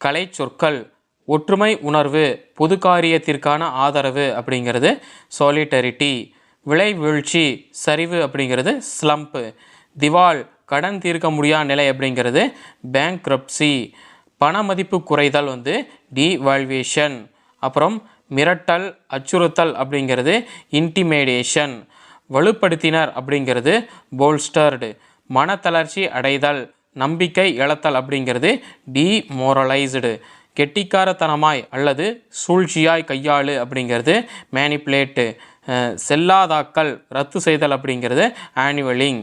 கலை சொற்கள் ஒற்றுமை உணர்வு பொது காரியத்திற்கான ஆதரவு அப்படிங்கிறது சாலிட்டரிட்டி விலை வீழ்ச்சி சரிவு அப்படிங்கிறது ஸ்லம்ப்பு திவால் கடன் தீர்க்க முடியாத நிலை அப்படிங்கிறது பேங்க்ரப்சி பண மதிப்பு குறைதல் வந்து டிவால்வேஷன் அப்புறம் மிரட்டல் அச்சுறுத்தல் அப்படிங்கிறது இன்டிமேடேஷன் வலுப்படுத்தினர் அப்படிங்கிறது போல்ஸ்டர்டு மனத்தளர்ச்சி அடைதல் நம்பிக்கை இழத்தல் அப்படிங்கிறது டிமோரலைஸ்டு கெட்டிக்காரத்தனமாய் அல்லது சூழ்ச்சியாய் கையாளு அப்படிங்கிறது மேனிப்புலேட்டு செல்லாதாக்கல் ரத்து செய்தல் அப்படிங்கிறது ஆனுவலிங்